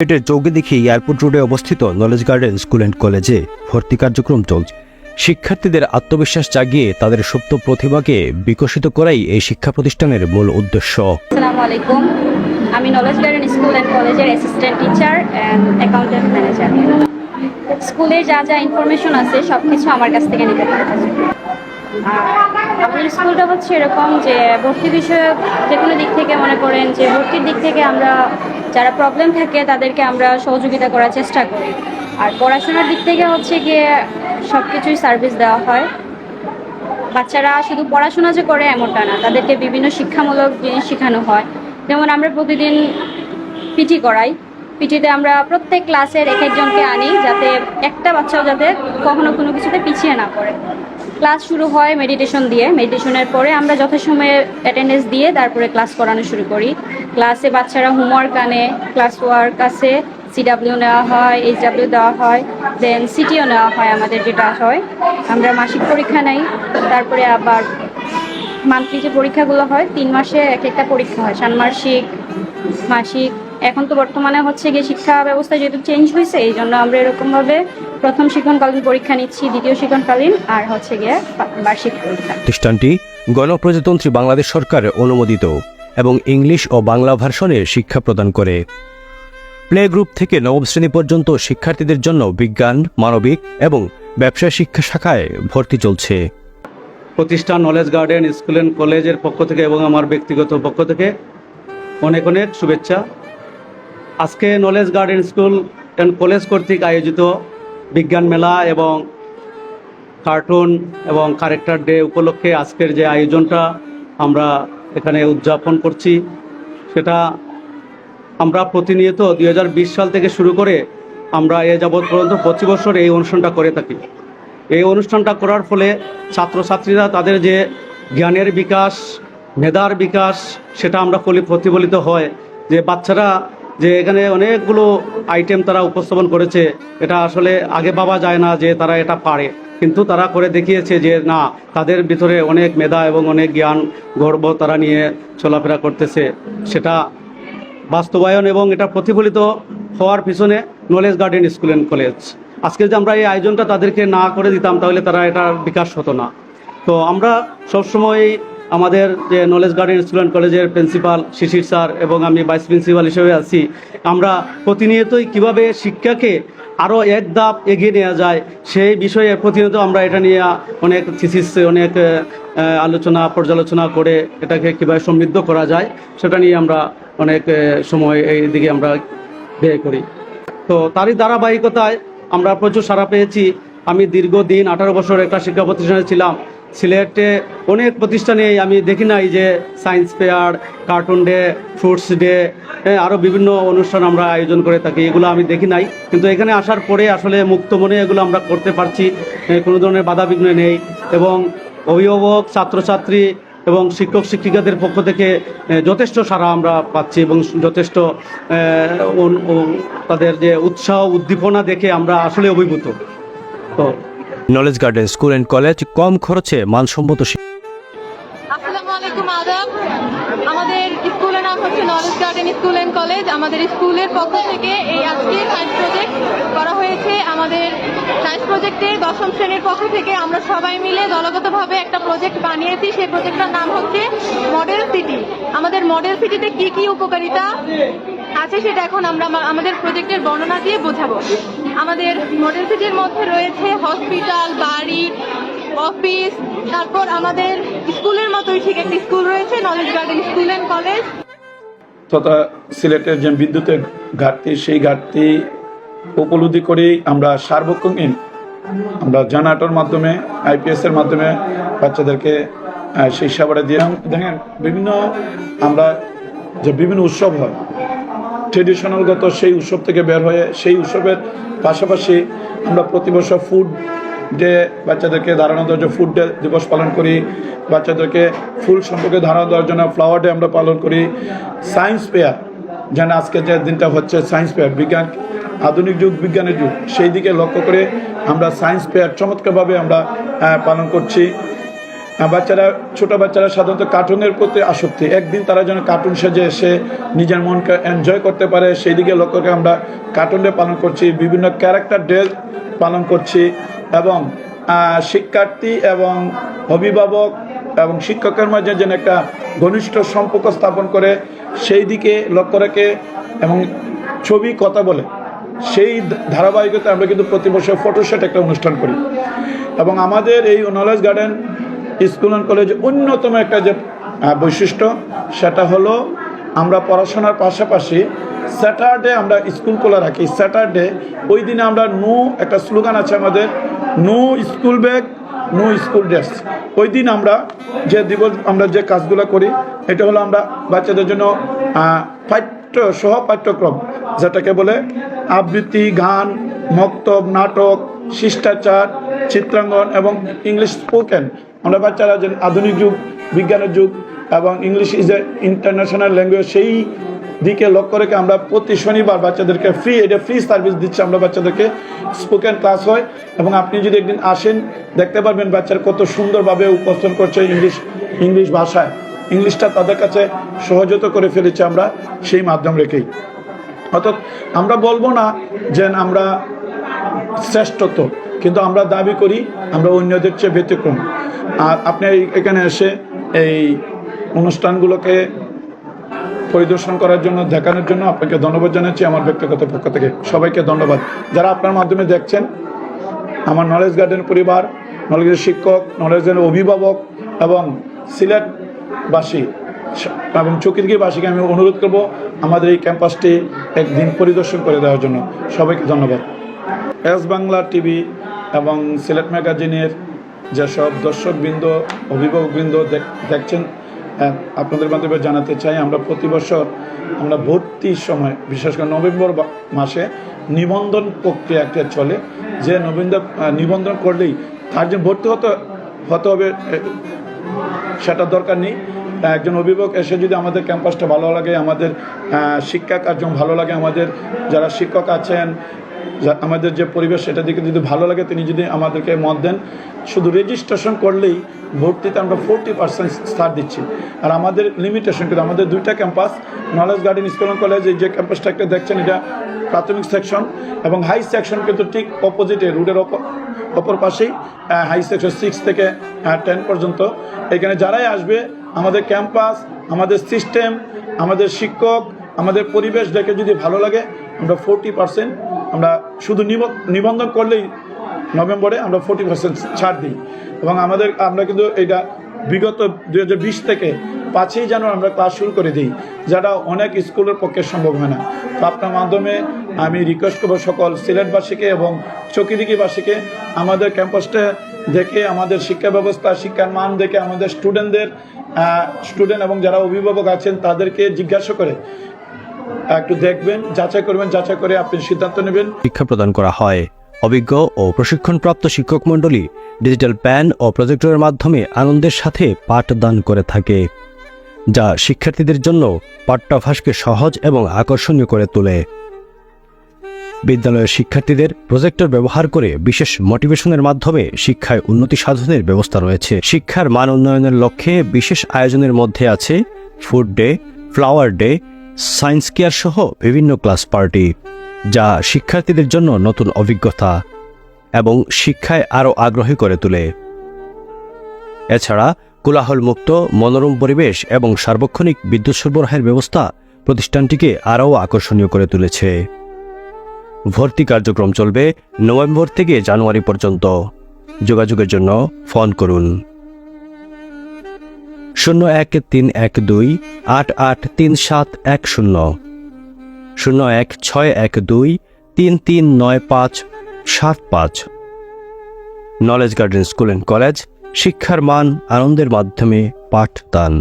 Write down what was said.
সিলেটের চৌকিদিঘি এয়ারপোর্ট রোডে অবস্থিত নলেজ গার্ডেন স্কুল অ্যান্ড কলেজে ভর্তি কার্যক্রম চলছে। শিক্ষার্থীদের আত্মবিশ্বাস জাগিয়ে তাদের সুপ্ত প্রতিভাকে বিকশিত করাই এই শিক্ষা প্রতিষ্ঠানের মূল উদ্দেশ্য। আমি নলেজ গার্ডেন স্কুল অ্যান্ড কলেজের assistant teacher and accountant manager স্কুলে যা যা ইনফরমেশন আছে সব কিছু আমার কাছ থেকে নিতে আমাদের স্কুলটা হচ্ছে এরকম যে ভর্তি বিষয়ক যে কোনো দিক থেকে মনে করেন যে ভর্তির দিক থেকে আমরা যারা প্রবলেম থাকে, তাদেরকে আমরা সহযোগিতা করার চেষ্টা করি। আর পড়াশোনার দিক থেকে হচ্ছে গিয়ে সব কিছুই সার্ভিস দেওয়া হয়। বাচ্চারা শুধু পড়াশোনা যে করে এমনটা না, তাদেরকে বিভিন্ন শিক্ষামূলক জিনিস শেখানো হয়। যেমন আমরা প্রতিদিন পিটি করাই। পিটিতে আমরা প্রত্যেক ক্লাসের এক একজনকে আনি, যাতে একটা বাচ্চাও যাতে কখনো কোনো কিছুতে পিছিয়ে না পড়ে। ক্লাস শুরু হয় মেডিটেশন দিয়ে। মেডিটেশনের পরে আমরা যথাসময়ে অ্যাটেন্ডেন্স দিয়ে তারপরে ক্লাস করানো শুরু করি। ক্লাসে বাচ্চারা হোমওয়ার্ক আনে ক্লাস ওয়ার্ক আছে সিডাব্লিউ নেওয়া হয় এইচডাব্লিউ দেওয়া হয় দেন সিটিও নেওয়া হয় আমাদের যেটা হয়। আমরা মাসিক পরীক্ষা নেই, তারপরে আবার মান্থলি যে পরীক্ষাগুলো হয়, তিন মাসে এক একটা পরীক্ষা হয়। ষান্মাসিক, মাসিক এখন তো বর্তমানে হচ্ছে গিয়ে শিক্ষা ব্যবস্থা যেহেতু চেঞ্জ হয়েছে এই জন্য আমরা এরকমভাবে প্রথম শিক্ষণকালীন পরীক্ষা নিচ্ছি দ্বিতীয় শিক্ষণকালীন আর হচ্ছে গিয়ে বার্ষিক পরীক্ষা। প্রতিষ্ঠানটি গণপ্রজাতন্ত্রী বাংলাদেশ সরকার অনুমোদিত এবং ইংলিশ ও বাংলা ভার্সনে শিক্ষা প্রদান করে। প্লে গ্রুপ থেকে নবম শ্রেণি পর্যন্ত শিক্ষার্থীদের জন্য বিজ্ঞান মানবিক এবং ব্যবসা শিক্ষা শাখায় ভর্তি চলছে। প্রতিষ্ঠান নলেজ গার্ডেন স্কুল অ্যান্ড কলেজের পক্ষ থেকে এবং আমার ব্যক্তিগত পক্ষ থেকে অনেক অনেক শুভেচ্ছা। আজকে knowledge garden school and college কর্তৃক আয়োজিত বিজ্ঞান মেলা এবং কার্টুন এবং কারেক্টার ডে উপলক্ষে আজকের যে আয়োজনটা আমরা এখানে উদযাপন করছি, সেটা আমরা প্রতিনিয়ত দু হাজার বিশ সাল থেকে শুরু করে আমরা এ যাবৎ পর্যন্ত পঁচিশ বছর এই অনুষ্ঠানটা করে থাকি। এই অনুষ্ঠানটা করার ফলে ছাত্রছাত্রীরা তাদের যে জ্ঞানের বিকাশ, মেধার বিকাশ, সেটা আমরা ফলি প্রতিফলিত হয়। যে বাচ্চারা যে এখানে অনেকগুলো আইটেম তারা উপস্থাপন করেছে, এটা আসলে আগে ভাবা যায় না যে তারা এটা পারে। কিন্তু তারা করে দেখিয়েছে যে না, তাদের ভিতরে অনেক মেধা এবং অনেক জ্ঞান, গর্ব তারা নিয়ে চলাফেরা করতেছে। সেটা বাস্তবায়ন এবং এটা প্রতিফলিত হওয়ার পিছনে knowledge garden school and college আজকে যে আমরা এই আয়োজনটা তাদেরকে না করে দিতাম, তাহলে তারা এটার বিকাশ হতো না। তো আমরা সবসময় আমাদের যে নলেজ গার্ডেন স্কুল অ্যান্ড কলেজের প্রিন্সিপাল শিশির স্যার এবং আমি ভাইস প্রিন্সিপাল হিসেবে আছি, আমরা প্রতিনিয়তই কীভাবে শিক্ষাকে আরও এক ধাপ এগিয়ে নেওয়া যায়, সেই বিষয়ে প্রতিনিয়ত আমরা এটা নিয়ে অনেক থিসিস অনেক আলোচনা, পর্যালোচনা করে এটাকে কীভাবে সমৃদ্ধ করা যায়, সেটা নিয়ে আমরা অনেক সময় এই দিকে আমরা ব্যয় করি। তো তারই ধারাবাহিকতায় আমরা প্রচুর সাড়া পেয়েছি। আমি দীর্ঘদিন আঠারো বছর একটা শিক্ষা প্রতিষ্ঠানে ছিলাম। সিলেটে অনেক প্রতিষ্ঠানে আমি দেখি নাই যে science fair cartoon day fruits day আরও বিভিন্ন অনুষ্ঠান আমরা আয়োজন করে থাকি, এগুলো আমি দেখি নাই। কিন্তু এখানে আসার পরে আসলে মুক্ত মনে এগুলো আমরা করতে পারছি কোনো ধরনের বাধা বিঘ্ন নেই এবং অভিভাবক, ছাত্রছাত্রী এবং শিক্ষক, শিক্ষিকাদের পক্ষ থেকে যথেষ্ট সাড়া আমরা পাচ্ছি এবং যথেষ্ট তাদের যে উৎসাহ, উদ্দীপনা দেখে আমরা আসলে অভিভূত। তো knowledge garden school and college কম খরচে মানসম্মত আসসালামু আলাইকুম, আদাব। আমাদের স্কুলের নাম হচ্ছে knowledge garden school and college আমাদের স্কুলের পক্ষ থেকে এই আজকে সায়েন্স প্রজেক্ট করা হয়েছে। আমাদের সায়েন্স প্রজেক্টের দশম শ্রেণির পক্ষ থেকে আমরা সবাই মিলে দলগতভাবে একটা প্রজেক্ট বানিয়েছি। সেই প্রজেক্টটার নাম হচ্ছে মডেল সিটি আমাদের মডেল সিটিতে কি কি উপকারিতা আছে সেটা এখন আমরা আমা- আমাদের প্রজেক্টের বর্ণনা দিয়ে বোঝাবো। আমাদের মডেল সিটির মধ্যে রয়েছে হসপিটাল, বাড়ি, অফিস, তারপর আমাদের স্কুলের মতোই ঠিক একটি স্কুল রয়েছে knowledge garden school and college তথা সিলেটের যে বিদ্যুতের ঘাটতি, সেই ঘাটতি উপলব্ধি করেই আমরা সার্বক্ষণিক আমরা জানাটোর মাধ্যমে আইপিএস এর মাধ্যমে বাচ্চাদেরকে সেই সেবাটা দিয়ে দেখেন, বিভিন্ন আমরা যে বিভিন্ন উৎসব হয় ট্রেডিশনালগত সেই উৎসব থেকে বের হয়ে সেই উৎসবের পাশাপাশি আমরা প্রতি বছর ফুড ডে বাচ্চাদেরকে ধারণা দেওয়ার জন্য ফুড ডে দিবস পালন করি। বাচ্চাদেরকে ফুল সম্পর্কে ধারণা দেওয়ার জন্য ফ্লাওয়ার ডে আমরা পালন করি। সায়েন্স ফেয়ার যেন আজকে যে দিনটা হচ্ছে সায়েন্স ফেয়ার বিজ্ঞান, আধুনিক যুগ, বিজ্ঞানের যুগ, সেই দিকে লক্ষ্য করে আমরা সায়েন্স ফেয়ার চমৎকারভাবে আমরা পালন করছি। বাচ্চারা, ছোট বাচ্চারা সাধারণত কার্টুনের প্রতি আসক্তি। একদিন তারা যেন কার্টুন সেজে এসে নিজের মনকে এনজয় করতে পারে সেই দিকে লক্ষ্যকে আমরা কার্টুন পালন করছি, বিভিন্ন ক্যারেক্টার ডে পালন করছি এবং শিক্ষার্থী এবং অভিভাবক এবং শিক্ষকের মাঝে যেন একটা ঘনিষ্ঠ সম্পর্ক স্থাপন করে সেই দিকে লক্ষ্য রেখে এবং ছবি, কথা বলে। সেই ধারাবাহিকতা আমরা কিন্তু প্রতি বছর ফটোশেট একটা অনুষ্ঠান করি। এবং আমাদের এই নলেজ গার্ডেন স্কুল অ্যান্ড কলেজে অন্যতম একটা যে বৈশিষ্ট্য, সেটা হলো আমরা পড়াশোনার পাশাপাশি স্যাটারডে আমরা স্কুল খোলা রাখি। স্যাটারডে ওই দিনে আমরা নো একটা স্লোগান আছে আমাদের no school bag no school dress ওই দিন আমরা যে দিবস, আমরা যে কাজগুলো করি, এটা হলো আমরা বাচ্চাদের জন্য পাঠ্য, সহ পাঠ্যক্রম, যেটাকে বলে আবৃত্তি, গান, মক্তব, নাটক, শিষ্টাচার চিত্রাঙ্গন এবং ইংলিশ স্পোকেন আমরা বাচ্চারা যে আধুনিক যুগ, বিজ্ঞানের যুগ এবং English is a international language সেই দিকে লক্ষ্য রেখে আমরা প্রতি শনিবার বাচ্চাদেরকে ফ্রি এটা ফ্রি সার্ভিস দিচ্ছি আমরা বাচ্চাদেরকে। স্পোকেন ক্লাস হয় এবং আপনি যদি একদিন আসেন, দেখতে পারবেন বাচ্চারা কত সুন্দরভাবে উপস্থাপন করছে ইংলিশ ইংলিশ ভাষায়। ইংলিশটা তাদের কাছে সহজত করে ফেলেছি আমরা সেই মাধ্যম রেখেই। অর্থাৎ আমরা বলব না যে আমরা শ্রেষ্ঠত্ব। কিন্তু আমরা দাবি করি আমরা অন্যদের চেয়ে ব্যতিক্রম। আর আপনি এখানে এসে এই অনুষ্ঠানগুলোকে পরিদর্শন করার জন্য, দেখানোর জন্য আপনাকে ধন্যবাদ জানাচ্ছি আমার ব্যক্তিগত পক্ষ থেকে। সবাইকে ধন্যবাদ। যারা আপনার মাধ্যমে দেখছেন, আমার নলেজ গার্ডেন পরিবার নলেজের শিক্ষক নলেজের অভিভাবক এবং সিলেটবাসী এবং চকিরগিবাসীকে আমি অনুরোধ করব আমাদের এই ক্যাম্পাসটি একদিন পরিদর্শন করে দেওয়ার জন্য। সবাইকে ধন্যবাদ। এস বাংলা টিভি এবং সিলেট ম্যাগাজিনের যেসব দর্শকবৃন্দ, অভিভাবকবৃন্দ দেখ- দেখছেন আপনাদের মাধ্যমে জানাতে চাই, আমরা প্রতি বছর আমরা ভর্তির সময়, বিশেষ করে নভেম্বর মাসে নিবন্ধন প্রক্রিয়া একটা চলে। যে নবীন্দ্র নিবন্ধন করলেই তার যে ভর্তি হতে হতে হবে সেটা দরকার নেই। একজন অভিভাবক এসে যদি আমাদের ক্যাম্পাসটা ভালো লাগে, আমাদের শিক্ষা কার্যক্রম ভালো লাগে, আমাদের যারা শিক্ষক আছেন আমাদের যে পরিবেশ, সেটা দিকে যদি ভালো লাগে, তিনি যদি আমাদেরকে মত দেন। শুধু রেজিস্ট্রেশন করলেই ভর্তিতে আমরা ফোরটি পার্সেন্ট ছাড় দিচ্ছি। আর আমাদের লিমিটেশন কিন্তু আমাদের দুইটা campus knowledge garden school and college যে ক্যাম্পাসটা একটা দেখছেন, এটা প্রাথমিক সেকশন এবং হাই সেকশন কিন্তু ঠিক অপোজিটে রুটের অপর পাশেই হাই সেকশন সিক্স থেকে টেন পর্যন্ত। এখানে যারাই আসবে, আমাদের ক্যাম্পাস আমাদের সিস্টেম আমাদের শিক্ষক, আমাদের পরিবেশ দেখে যদি ভালো লাগে, আমরা ফোরটি পার্সেন্ট আমরা শুধু নিব- নিবন্ধন করলেই নভেম্বরে আমরা ফোর্টি পার্সেন্ট ছাড় দিই। এবং আমাদের আমরা কিন্তু এটা বিগত দু হাজার বিশ থেকে পাঁচই জানুয়ারি আমরা ক্লাস শুরু করে দিই, যেটা অনেক স্কুলের পক্ষে সম্ভব হয় না। তো আপনার মাধ্যমে আমি রিকোয়েস্ট করব সকল সিলেটবাসীকে এবং চকিদিকিবাসীকে আমাদের ক্যাম্পাসটা দেখে, আমাদের শিক্ষা ব্যবস্থা, শিক্ষার মান দেখে, আমাদের স্টুডেন্টদের স্টুডেন্ট এবং যারা অভিভাবক আছেন তাদেরকে জিজ্ঞাসা করে একটু দেখবেন, যাচাই করবেন, যাচাই করে আপনি সিদ্ধান্ত নেবেন। শিক্ষা প্রদান করা হয়। অভিজ্ঞ ও প্রশিক্ষণপ্রাপ্ত শিক্ষক মণ্ডলী ডিজিটাল প্যান ও প্রজেক্টরের মাধ্যমে আনন্দের সাথে পাঠদান করে থাকে, যা শিক্ষার্থীদের জন্য পাঠ্যাভ্যাসকে সহজ এবং আকর্ষণীয় করে তোলে। বিদ্যালয়ের শিক্ষার্থীদের প্রজেক্টর ব্যবহার করে বিশেষ মোটিভেশনের মাধ্যমে শিক্ষায় উন্নতি সাধনের ব্যবস্থা রয়েছে। শিক্ষার মান উন্নয়নের লক্ষ্যে বিশেষ আয়োজনের মধ্যে আছে food day, flower day science care সহ বিভিন্ন ক্লাস পার্টি, যা শিক্ষার্থীদের জন্য নতুন অভিজ্ঞতা এবং শিক্ষায় আরও আগ্রহী করে তোলে। এছাড়া কোলাহলমুক্ত, মনোরম পরিবেশ এবং সার্বক্ষণিক বিদ্যুৎ সরবরাহের ব্যবস্থা প্রতিষ্ঠানটিকে আরও আকর্ষণীয় করে তুলেছে। ভর্তি কার্যক্রম চলবে নভেম্বর থেকে জানুয়ারি পর্যন্ত। যোগাযোগের জন্য ফোন করুন। শূন্য এক তিন এক দুই আট আট তিন সাত এক শূন্য। শূন্য এক ছয় এক দুই তিন তিন নয় পাঁচ সাত পাঁচ। Knowledge garden school and college, শিক্ষার মান, আনন্দের মাধ্যমে পাঠদান।